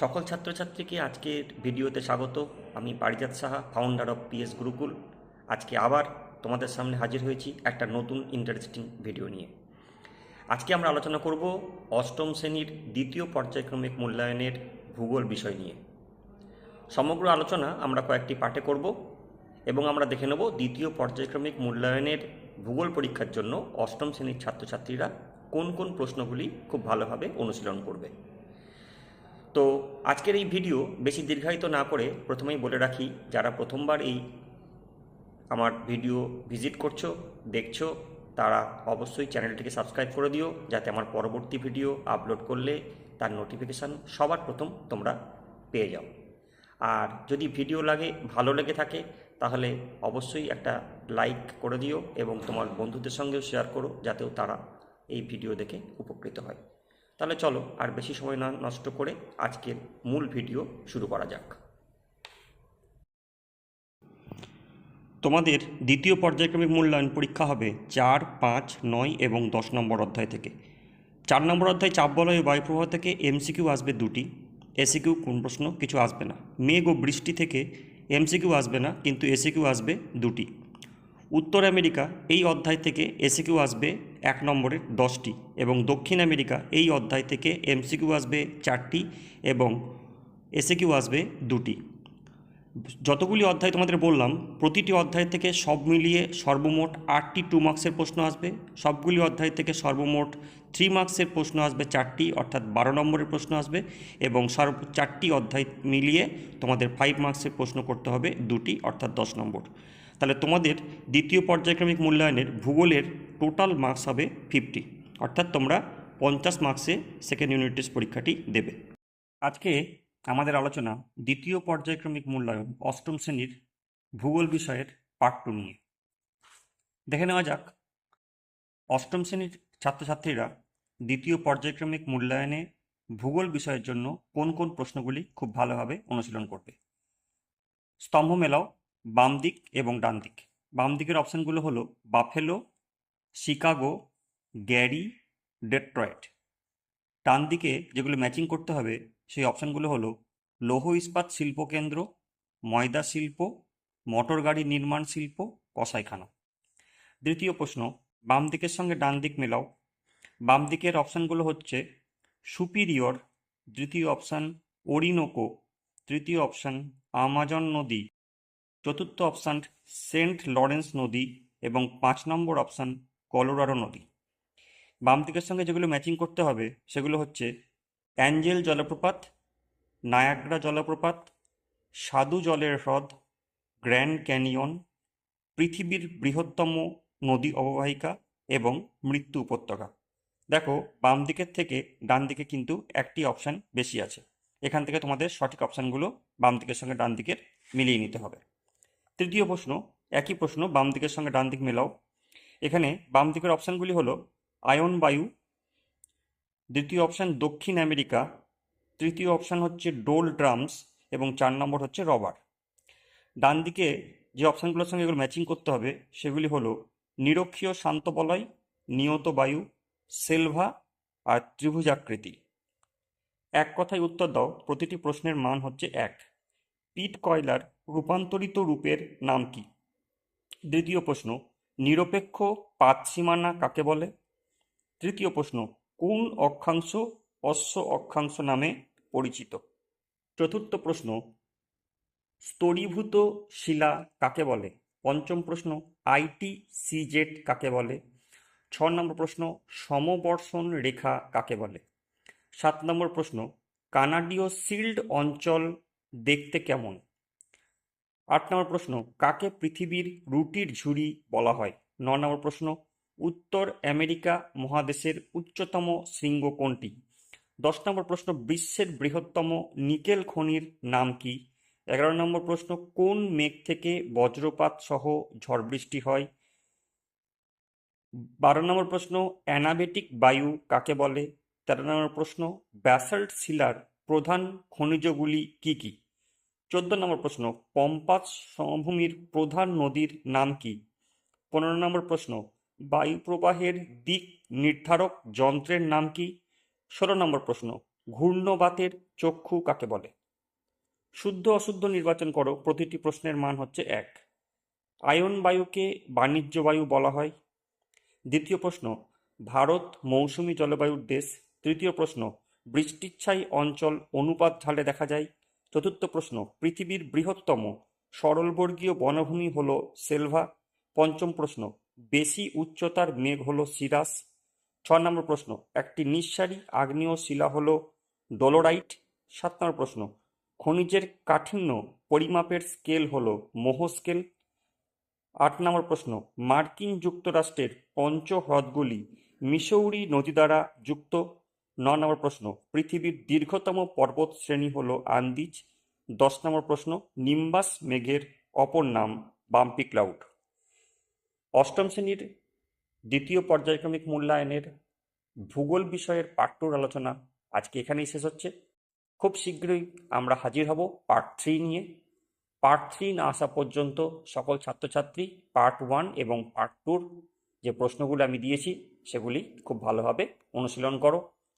সকল ছাত্রছাত্রীকে আজকের ভিডিওতে স্বাগত। আমি Parijat Saha founder of PS Gurukul আজকে আবার তোমাদের সামনে হাজির হয়েছি একটা নতুন ইন্টারেস্টিং ভিডিও নিয়ে। আজকে আমরা আলোচনা করব অষ্টম শ্রেণির দ্বিতীয় পর্যায়ক্রমিক মূল্যায়নের ভূগোল বিষয় নিয়ে। সমগ্র আলোচনা আমরা কয়েকটি পাঠে করব এবং আমরা দেখে নেব দ্বিতীয় পর্যায়ক্রমিক মূল্যায়নের ভূগোল পরীক্ষার জন্য অষ্টম শ্রেণির ছাত্রছাত্রীরা কোন কোন প্রশ্নগুলি খুব ভালোভাবে অনুশীলন করবে। তো আজকের এই ভিডিও বেশি দীর্ঘায়িত না করে প্রথমেই বলে রাখি, যারা প্রথমবার এই আমার ভিডিও ভিজিট করছ, দেখছ, তারা অবশ্যই চ্যানেলটিকে সাবস্ক্রাইব করে দিও, যাতে আমার পরবর্তী ভিডিও আপলোড করলে তার নোটিফিকেশান সবার প্রথম তোমরা পেয়ে যাও। আর যদি ভিডিও লাগে, ভালো লেগে থাকে, তাহলে অবশ্যই একটা লাইক করে দিও এবং তোমার বন্ধুদের সঙ্গেও শেয়ার করো, যাতেও তারা এই ভিডিও দেখে উপকৃত হয়। তাহলে চলো আর বেশি সময় না নষ্ট করে আজকের মূল ভিডিও শুরু করা যাক। তোমাদের দ্বিতীয় পর্যায়ক্রমিক মূল্যায়ন পরীক্ষা হবে চার, পাঁচ, নয় এবং দশ নম্বর অধ্যায় থেকে। চার নম্বর অধ্যায় চাপ বলয় বায়ুপ্রবাহ থেকে এমসিকিউ আসবে দুটি। এসিকিউ কোন প্রশ্ন? কিছু আসবে না। মেঘ ও বৃষ্টি থেকে এমসিকিউ আসবে না, কিন্তু এসিকিউ আসবে দুটি। উত্তর আমেরিকা এই অধ্যায় থেকে এসিকিউ আসবে এক নম্বরের দশটি এবং দক্ষিণ আমেরিকা এই অধ্যায় থেকে এমসিকিউ আসবে চারটি এবং এসিকিউ আসবে দুটি। যতগুলি অধ্যায় তোমাদের বললাম, প্রতিটি অধ্যায় থেকে সব মিলিয়ে সর্বমোট আটটি টু মার্কসের প্রশ্ন আসবে। সবগুলি অধ্যায় থেকে সর্বমোট থ্রি মার্কসের প্রশ্ন আসবে চারটি, অর্থাৎ বারো নম্বরের প্রশ্ন আসবে এবং সর্ব, চারটি অধ্যায় মিলিয়ে তোমাদের ফাইভ মার্কসের প্রশ্ন করতে হবে দুটি, অর্থাৎ দশ নম্বর। তাহলে তোমাদের দ্বিতীয় পর্যায়ক্রমিক মূল্যায়নের ভূগোলের টোটাল মার্কস হবে ফিফটি অর্থাৎ তোমরা পঞ্চাশ মার্কসে সেকেন্ড ইউনিট টেস্ট পরীক্ষাটি দেবে। আজকে আমাদের আলোচনা দ্বিতীয় পর্যায়ক্রমিক মূল্যায়ন অষ্টম শ্রেণির ভূগোল বিষয়ের পার্ট টু নিয়ে। দেখে নেওয়া যাক। অষ্টম শ্রেণির ছাত্রছাত্রীরা দ্বিতীয় পর্যায়ক্রমিক মূল্যায়নে ভূগোল বিষয়ের জন্য কোন কোন প্রশ্নগুলি খুব ভালোভাবে অনুশীলন করবে। স্তম্ভ মেলাও বাম দিক এবং ডান দিক। বাম দিকের অপশানগুলো হলো বাফেলো শিকাগো, গ্যারি, ডেট্রয়েট। ডান দিকে যেগুলো ম্যাচিং করতে হবে, সেই অপশানগুলো হলো লৌহ ইস্পাত শিল্প কেন্দ্র, ময়দা শিল্প, মোটর গাড়ি নির্মাণ শিল্প, কসাইখানা। দ্বিতীয় প্রশ্ন, বাম দিকের সঙ্গে ডান দিক মেলাও। বাম দিকের অপশানগুলো হচ্ছে সুপিরিয়র দ্বিতীয় অপশান ওরিনোকো, তৃতীয় অপশান আমাজন নদী, চতুর্থ অপশান সেন্ট লরেন্স নদী এবং পাঁচ নম্বর অপশান কলোরাডো নদী। বাম দিকের সঙ্গে যেগুলো ম্যাচিং করতে হবে, সেগুলো হচ্ছে অ্যাঞ্জেল জলপ্রপাত, নায়াগ্রা জলপ্রপাত স্বাদু জলের হ্রদ, গ্র্যান্ড ক্যানিয়ন, পৃথিবীর বৃহত্তম নদী অববাহিকা এবং মৃত্যু উপত্যকা। দেখো, বাম দিকের থেকে ডান দিকে কিন্তু একটি অপশান বেশি আছে। এখান থেকে তোমাদের সঠিক অপশানগুলো বাম দিকের সঙ্গে ডান দিকের মিলিয়ে নিতে হবে। তৃতীয় প্রশ্ন, একই প্রশ্ন বাম দিকের সঙ্গে ডান দিক মেলাও। এখানে বাম দিকের অপশানগুলি হলো আয়ন বায়ু, দ্বিতীয় অপশান দক্ষিণ আমেরিকা, তৃতীয় অপশান হচ্ছে ডোল ড্রামস এবং চার নম্বর হচ্ছে রবার। ডান দিকে যে অপশানগুলোর সঙ্গে এগুলো ম্যাচিং করতে হবে সেগুলি হলো নিরক্ষীয় শান্ত বলয়, নিয়ত বায়ু, সেলভা আর ত্রিভুজাকৃতি এক কথায় উত্তর দাও, প্রতিটি প্রশ্নের মান হচ্ছে এক। পিট কয়লার রূপান্তরিত রূপের নাম কি? দ্বিতীয় প্রশ্ন নিরপেক্ষ পাত সীমানা কাকে বলে? তৃতীয় প্রশ্ন, কোন অক্ষাংশ অশ্ব অক্ষাংশ নামে পরিচিত? চতুর্থ প্রশ্ন, স্তরীভূত শিলা কাকে বলে? পঞ্চম প্রশ্ন আইটি সিজেট কাকে বলে? ছ নম্বর প্রশ্ন, সমবর্ষণ রেখা কাকে বলে? সাত নম্বর প্রশ্ন, কানাডীয় সিল্ড অঞ্চল দেখতে কেমন? আট নম্বর প্রশ্ন, কাকে পৃথিবীর রুটির ঝুড়ি বলা হয়? ন নম্বর প্রশ্ন, উত্তর আমেরিকা মহাদেশের উচ্চতম শৃঙ্গ কোনটি? দশ নম্বর প্রশ্ন, বিশ্বের বৃহত্তম নিকেল খনির নাম কি? এগারো নম্বর প্রশ্ন, কোন মেঘ থেকে বজ্রপাত সহ ঝড় বৃষ্টি হয়? বারো নম্বর প্রশ্ন, অ্যানাবেটিক বায়ু কাকে বলে? তেরো নম্বর প্রশ্ন, ব্যাসাল্ট শিলার প্রধান খনিজগুলি কি কি? চোদ্দ নম্বর প্রশ্ন পম্পাস সমভূমির প্রধান নদীর নাম কি? পনেরো নম্বর প্রশ্ন, বায়ু প্রবাহের দিক নির্ধারক যন্ত্রের নাম কি? ষোলো নম্বর প্রশ্ন, ঘূর্ণবাতের চক্ষু কাকে বলে? শুদ্ধ অশুদ্ধ নির্বাচন করো, প্রতিটি প্রশ্নের মান হচ্ছে এক। আয়ন বায়ুকে বাণিজ্য বায়ু বলা হয়। দ্বিতীয় প্রশ্ন, ভারত মৌসুমী জলবায়ুর দেশ। তৃতীয় প্রশ্ন, বৃষ্টিচ্ছায়ী অঞ্চল অনুপাত ঢালে দেখা যায়। চতুর্থ প্রশ্ন, পৃথিবীর বৃহত্তম সরলবর্গীয় বনভূমি হল সেলভা। পঞ্চম প্রশ্ন, বেশি উচ্চতার মেঘ হল সিরাস। ছ নম্বর প্রশ্ন, একটি নিঃসারী আগ্নেয় শিলা হল ডোলোরাইট। সাত নম্বর প্রশ্ন, খনিজের কাঠিন্য পরিমাপের স্কেল হল মোহ স্কেল আট নম্বর প্রশ্ন, মার্কিন যুক্তরাষ্ট্রের পঞ্চ হ্রদগুলি মিসৌরি নদী দ্বারা যুক্ত। ন নম্বর প্রশ্ন, পৃথিবীর দীর্ঘতম পর্বত শ্রেণি হল আন্দিজ। দশ নম্বর প্রশ্ন, নিম্বাস মেঘের অপর নাম বাম্পি ক্লাউড। অষ্টম শ্রেণির দ্বিতীয় পর্যায়ক্রমিক মূল্যায়নের ভূগোল বিষয়ের টুর আলোচনা আজকে এখানেই শেষ হচ্ছে। খুব শীঘ্রই আমরা হাজির হব পার্ট থ্রি নিয়ে। পার্ট থ্রি না আসা পর্যন্ত সকল ছাত্রছাত্রী পার্ট ওয়ান এবং পার্ট টুর যে প্রশ্নগুলো আমি দিয়েছি, সেগুলি খুব ভালোভাবে অনুশীলন করো।